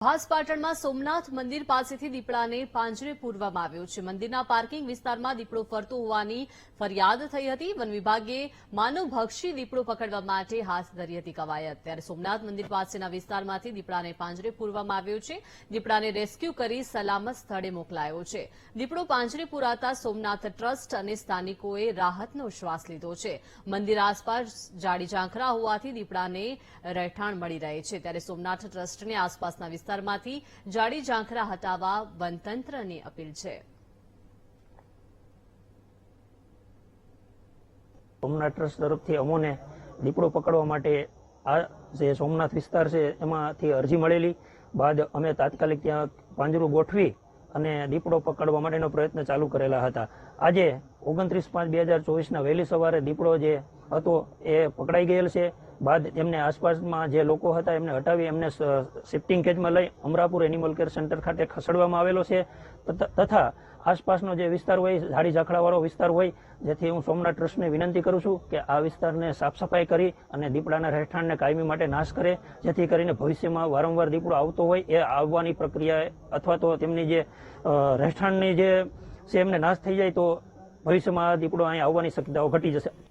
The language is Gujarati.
ભાસ પાટણમાં સોમનાથ મંદિર પાસેથી દીપડાને પાંજરે પૂરવામાં આવ્યો છે. મંદિરના પાર્કિંગ વિસ્તારમાં દીપડો ફરતો હોવાની ફરિયાદ થઈ હતી. વન વિભાગે માનવભક્ષી દીપડો પકડવા માટે હાથ ધરી હતી કવાયત. ત્યારે સોમનાથ મંદિર પાસેના વિસ્તારમાંથી દીપડાને પાંજરે પૂરવામાં આવ્યો છે. દીપડાને રેસ્ક્યુ કરી સલામત સ્થળે મોકલાયો છે. દીપડો પાંજરે પૂરાતા સોમનાથ ટ્રસ્ટ અને સ્થાનિકોએ રાહતનો શ્વાસ લીધો છે. મંદિર આસપાસ જાડી ઝાંખરા હોવાથી દીપડાને રહેઠાણ મળી રહે છે. ત્યારે સોમનાથ ટ્રસ્ટને આસપાસના વિસ્તારમાંથી જાડી ઝાંખરા હટાવવા વનતંત્રને અપીલ છે. સોમનાથ ટ્રસ્ટ તરફથી અમોને દીપડો પકડવા માટે આ જે સોમનાથ વિસ્તાર છે, એમાંથી અરજી મળેલી. બાદ અમે તાત્કાલિક ત્યાં પાંજરું ગોઠવી અને દીપડો પકડવા માટેનો પ્રયત્ન ચાલુ કરેલા હતા. આજે ઓગણત્રીસ પાંચ બે હજાર ચોવીસના વહેલી સવારે દીપડો જે હતો એ પકડાઈ ગયેલ છે. બાદ એમને આસપાસમાં જે લોકો હતા એમને હટાવી, એમને શિફ્ટિંગ કેજમાં લઈ અમરાપુર એનિમલ કેર સેન્ટર ખાતે ખસેડવામાં આવેલો છે. તથા- આસપાસનો જે વિસ્તાર હોય, ઝાડી ઝાખડાવાળો વિસ્તાર હોય, જેથી હું સોમનાથ ટ્રસ્ટને વિનંતી કરું છું કે આ વિસ્તારને સાફ સફાઈ કરી અને દીપડાના રહેઠાણને કાયમી માટે નાશ કરે, જેથી કરીને ભવિષ્યમાં વારંવાર દીપડો આવતો હોય એ આવવાની પ્રક્રિયા અથવા તો તેમની જે રહેઠાણની જે છે એમને નાશ થઈ જાય તો ભવિષ્યમાં આ દીપડો અહીં આવવાની શક્યતાઓ ઘટી જશે.